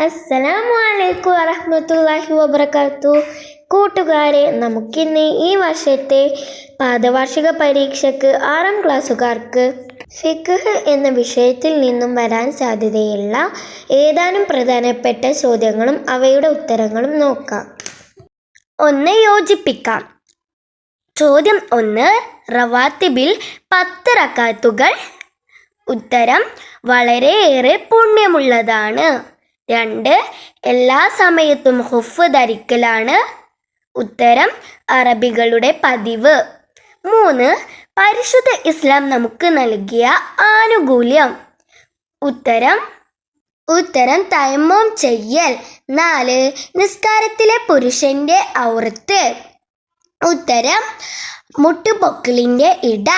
അസ്സലാമു അലൈക്കും വറഹ്മത്തുള്ളാഹി വബർക്കാത്തു കൂട്ടുകാരെ നമുക്കിന്ന് ഈ വർഷത്തെ പാദവാർഷിക പരീക്ഷയ്ക്ക് ആറാം ക്ലാസ്സുകാർക്ക് ഫിഖ് എന്ന വിഷയത്തിൽ നിന്നും വരാൻ സാധ്യതയുള്ള ഏതാനും പ്രധാനപ്പെട്ട ചോദ്യങ്ങളും അവയുടെ ഉത്തരങ്ങളും നോക്കാം. ഒന്ന് യോജിപ്പിക്കാം. ചോദ്യം ഒന്ന് റവാത്തിബിൽ പത്ത് റക്കാത്തുകൾ. ഉത്തരം വളരെയേറെ പുണ്യമുള്ളതാണ്. രണ്ട് എല്ലാ സമയത്തും ഹുഫ് ധരിക്കലാണ്. ഉത്തരം അറബികളുടെ പതിവ്. മൂന്ന് പരിശുദ്ധ ഇസ്ലാം നമുക്ക് നൽകിയ ആനുകൂല്യം. ഉത്തരം ഉത്തരം തൈമോം ചെയ്യൽ. നാല് നിസ്കാരത്തിലെ പുരുഷന്റെ ഔറത്ത്. ഉത്തരം മുട്ടുപൊക്കിളിന്റെ ഇട.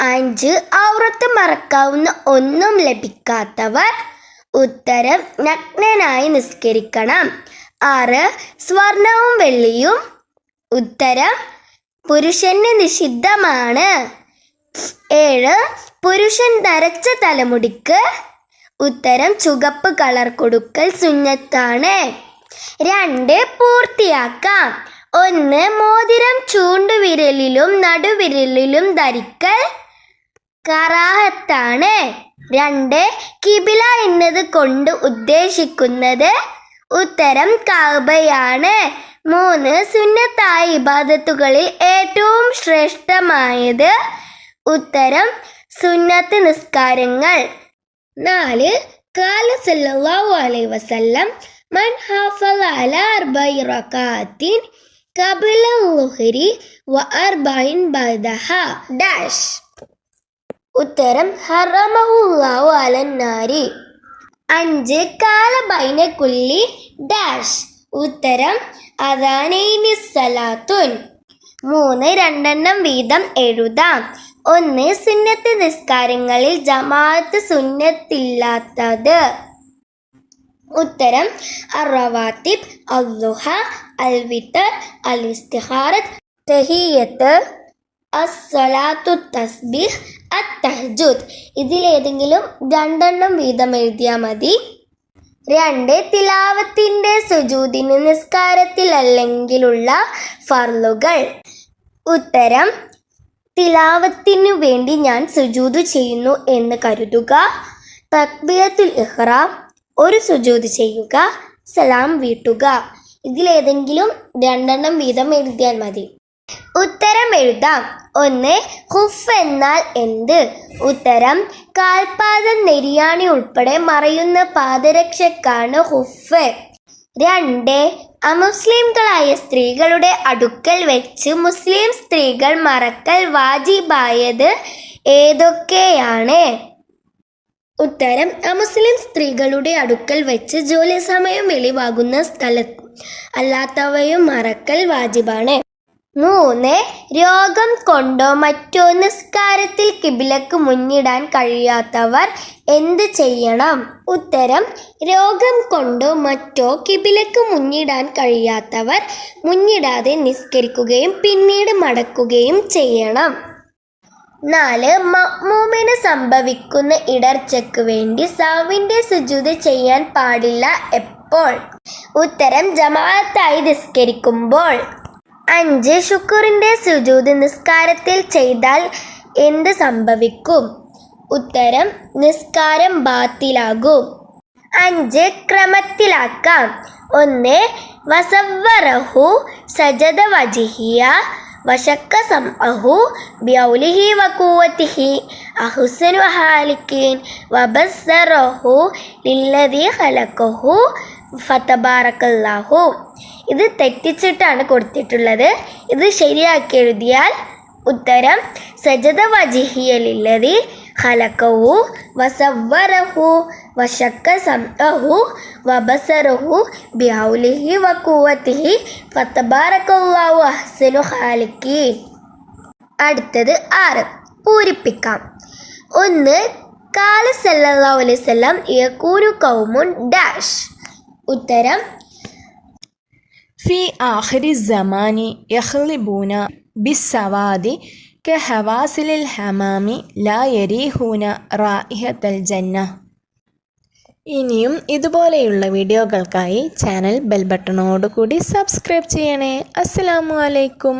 അഞ്ച് ഔറത്ത് മറക്കാവുന്ന ഒന്നും ലഭിക്കാത്തവർ ഉത്തരം നഗ്നനായി നിസ്കരിക്കണം. ആറ് സ്വർണവും വെള്ളിയും. ഉത്തരം പുരുഷന് നിഷിദ്ധമാണ്. ഏഴ് പുരുഷൻ നരച്ച തലമുടിക്ക്. ഉത്തരം ചുവപ്പ് കളർ കൊടുക്കൽ സുന്നത്താണ്. രണ്ട് പൂർത്തിയാക്കാം. ഒന്ന് മോതിരം ചൂണ്ടുവിരലിലും നടുവിരലിലും ധരിക്കൽ. കറാഹത്താണ്. രണ്ട് കിബില എന്നത് കൊണ്ട് ഉദ്ദേശിക്കുന്നത് ഉത്തരം കാബയാണ്. മൂന്ന് സുന്നത്തായ ഇബാദത്തുകളിൽ ഏറ്റവും ശ്രേഷ്ഠമായത് ഉത്തരം സുന്നത്ത് നിസ്കാരങ്ങൾ. നാല് കാല സല്ലല്ലാഹു അലൈഹി വസല്ലം മൻ ഹാഫല അല അർബഇ റകാത്തിൻ ഖബല ളുഹ്രി വ അർബഇൻ ബഅദഹ. ഡാഷ്. ഉത്തരം ഹറമഹുല്ലാരി അലന്നാരി. അഞ്ച് കാലബൈന കുല്ലി ഡാഷ്. ഉത്തരം അദാനൈനി സലാത്തുൻ. മൂന്ന് രണ്ടെണ്ണം വീതം എഴുതാം. ഒന്ന് സുന്നത്ത് നിസ്കാരങ്ങളിൽ ജമാഅത്ത് സുന്നത്തില്ലാത്തത്. ഉത്തരം അറവാത്തിബ് അൽദുഹ അൽ വിത്തർ അൽ ഇസ്തിഹാറത്ത് തഹിയത്ത്. അസ്സലാത്തു തസ്ബീഹ് അത്തഹ്ജുദ്. ഇതിലേതെങ്കിലും രണ്ടെണ്ണം വീതം എഴുതിയാൽ മതി. രണ്ട് തിലാവത്തിന്റെ സുജൂദിന് നിസ്കാരത്തിലല്ലെങ്കിലുള്ള ഫർലുകൾ ഉത്തരം തിലാവത്തിനു വേണ്ടി ഞാൻ സുജൂത് ചെയ്യുന്നു എന്ന് കരുതുക. തക്ബിയത്തുൽ ഇഹ്റാം ഒരു സുജൂത് ചെയ്യുക സലാം വീട്ടുക. ഇതിലേതെങ്കിലും രണ്ടെണ്ണം വീതം എഴുതിയാൽ മതി. ഉത്തരം എഴുതാം. ഒന്ന് ഹുഫ് എന്നാൽ എന്ത്? ഉത്തരം കാൽപാദം നെരിയാണി ഉൾപ്പെടെ മറയുന്ന പാദരക്ഷക്കാണ് ഹുഫ്. രണ്ട് അമുസ്ലിംകളായ സ്ത്രീകളുടെ അടുക്കൽ വെച്ച് മുസ്ലിം സ്ത്രീകൾ മറക്കൽ വാജിബായത് ഏതൊക്കെയാണ്? ഉത്തരം അമുസ്ലിം സ്ത്രീകളുടെ അടുക്കൽ വെച്ച് ജോലി സമയം വെളിവാകുന്ന സ്ഥലത്ത് അല്ലാത്തവയും മറക്കൽ വാജിബാണ്. മൂന്ന് രോഗം കൊണ്ടോ മറ്റോ നിസ്കാരത്തിൽ കിബിലക്ക് മുന്നിടാൻ കഴിയാത്തവർ എന്ത് ചെയ്യണം? ഉത്തരം രോഗം കൊണ്ടോ മറ്റോ കിബിലക്ക് മുന്നിടാൻ കഴിയാത്തവർ മുന്നിടാതെ നിസ്കരിക്കുകയും പിന്നീട് മടക്കുകയും ചെയ്യണം. നാല് മമ്മൂമിന് സംഭവിക്കുന്ന ഇടർച്ചയ്ക്ക് വേണ്ടി സാവിന്റെ സുജൂത് ചെയ്യാൻ പാടില്ല എപ്പോൾ? ഉത്തരം ജമാഅത്തായി നിസ്കരിക്കുമ്പോൾ. അഞ്ച് ശുക്കൂറിന്റെ സുജൂത് നിസ്കാരത്തിൽ ചെയ്താൽ എന്ത് സംഭവിക്കും? ഉത്തരം നിസ്കാരം ബാത്തിലാകും. അഞ്ച് ക്രമത്തിലാക്കാം. ഒന്ന് വസവറഹു സജദ വജിഹിയ വശക്ക സംഅഹു ബിയൗലിഹി വകൂവത്തിഹി അഹുസനു ഹാലിക്കീൻ വബസ്സറഹു ലില്ലതി ഖലഖഹു ഫതബാറക്കല്ലാഹു ഇത് തെറ്റിച്ചിട്ടാണ് കൊടുത്തിട്ടുള്ളത്. ഇത് ശരിയാക്കി എഴുതിയാൽ ഉത്തരം സജദ വജിഹിയലില്ലതി ഖലഖഹു വസവ്വറഹു വശക്ക സംഹു വബസറഹു ബിഹൗലിഹി വക്കൂവത്തിഹി ഫത്തബാറക്കല്ലാഹു അഹ്സനു ഹാലിക്കി അടുത്തത് ആറ്. പൂരിപ്പിക്കാം. ഒന്ന് കാല അലൈഹി വസല്ലം യകൂനു കൗമുൻ ഡാഷ്. ഉത്തരം ഫി ആഹരി സമാനി യഹ്ലിബൂന ബിസ്സവാദി കഹവാസിലിൽ ഹമാമി ലാ യരീഹൂന റായിഹത്തൽ ജന്ന. ഇനിയും ഇതുപോലെയുള്ള വീഡിയോകൾക്കായി ചാനൽ ബെൽ ബട്ടണോടുകൂടി സബ്സ്ക്രൈബ് ചെയ്യണേ. അസ്സലാമു അലൈക്കും.